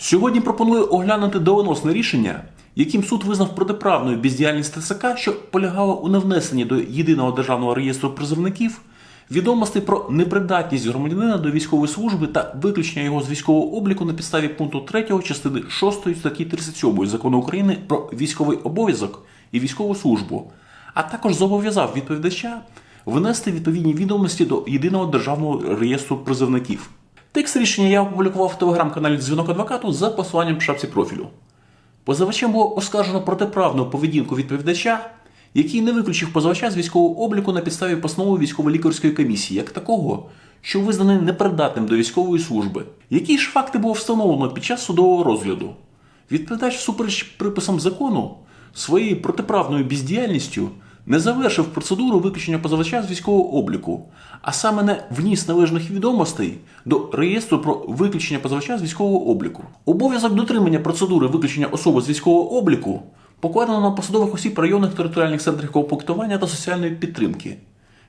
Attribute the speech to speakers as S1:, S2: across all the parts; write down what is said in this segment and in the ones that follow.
S1: Сьогодні пропоную оглянути доленосне рішення, яким суд визнав протиправною бездіяльність ТЦК, що полягала у невнесенні до єдиного державного реєстру призовників відомостей про непридатність громадянина до військової служби та виключення його з військового обліку на підставі пункту 3 частини 6 статті 37 закону України про військовий обов'язок і військову службу, а також зобов'язав відповідача внести відповідні відомості до єдиного державного реєстру призовників. Текст рішення я опублікував в телеграм-каналі Дзвінок адвокату за посиланням в шапці профілю. Позивачем було оскаржено протиправну поведінку відповідача, який не виключив позивача з військового обліку на підставі постанови військово-лікарської комісії, як такого, що визнаний непридатним до військової служби. Які ж факти було встановлено під час судового розгляду? Відповідач всупереч приписам закону своєю протиправною бездіяльністю не завершив процедуру виключення позивача з військового обліку, а саме не вніс належних відомостей до реєстру про виключення позивача з військового обліку. Обов'язок дотримання процедури виключення особи з військового обліку покладено на посадових осіб районних територіальних центрів комплектування та соціальної підтримки.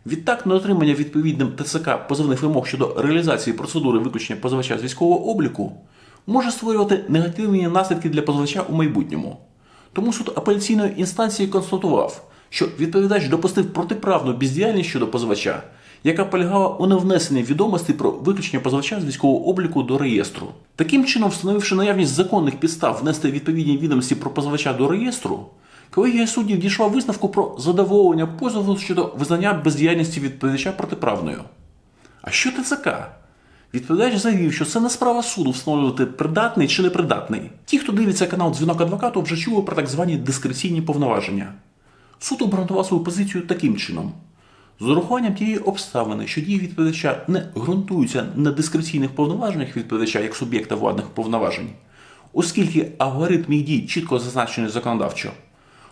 S1: Відтак, недотримання відповідним ТЦК позовних вимог щодо реалізації процедури виключення позивача з військового обліку може створювати негативні наслідки для позивача у майбутньому. Тому суд апеляційної інстанції констатував, що відповідач допустив протиправну бездіяльність щодо позивача, яка полягала у невнесенні відомостей про виключення позивача з військового обліку до реєстру. Таким чином, встановивши наявність законних підстав внести відповідні відомості про позивача до реєстру, колегія суддів дійшла висновку про задоволення позову щодо визнання бездіяльності відповідача протиправною. А що ТЦК? Відповідач заявив, що це не справа суду встановлювати придатний чи непридатний. Ті, хто дивиться канал Дзвінок адвокату, вже чули про так звані дискреційні повноваження. Суд обґрунтував свою позицію таким чином. З урахуванням тієї обставини, що дії відповідача не ґрунтуються на дискреційних повноваженнях відповідача як суб'єкта владних повноважень, оскільки алгоритм їх дій чітко зазначений законодавчо.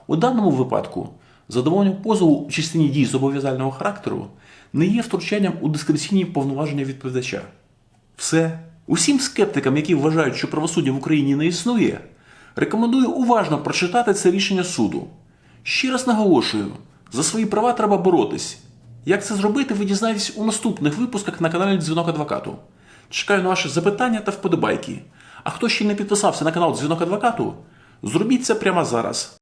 S1: У даному випадку задоволення позову у частині дій зобов'язального характеру не є втручанням у дискреційні повноваження відповідача. Все. Усім скептикам, які вважають, що правосуддя в Україні не існує, рекомендую уважно прочитати це рішення суду. Ще раз наголошую: за свої права треба боротись. Як це зробити, ви дізнаєтесь у наступних випусках на каналі Дзвінок Адвокату. Чекаю на ваші запитання та вподобайки. А хто ще не підписався на канал Дзвінок Адвокату, зробіть це прямо зараз.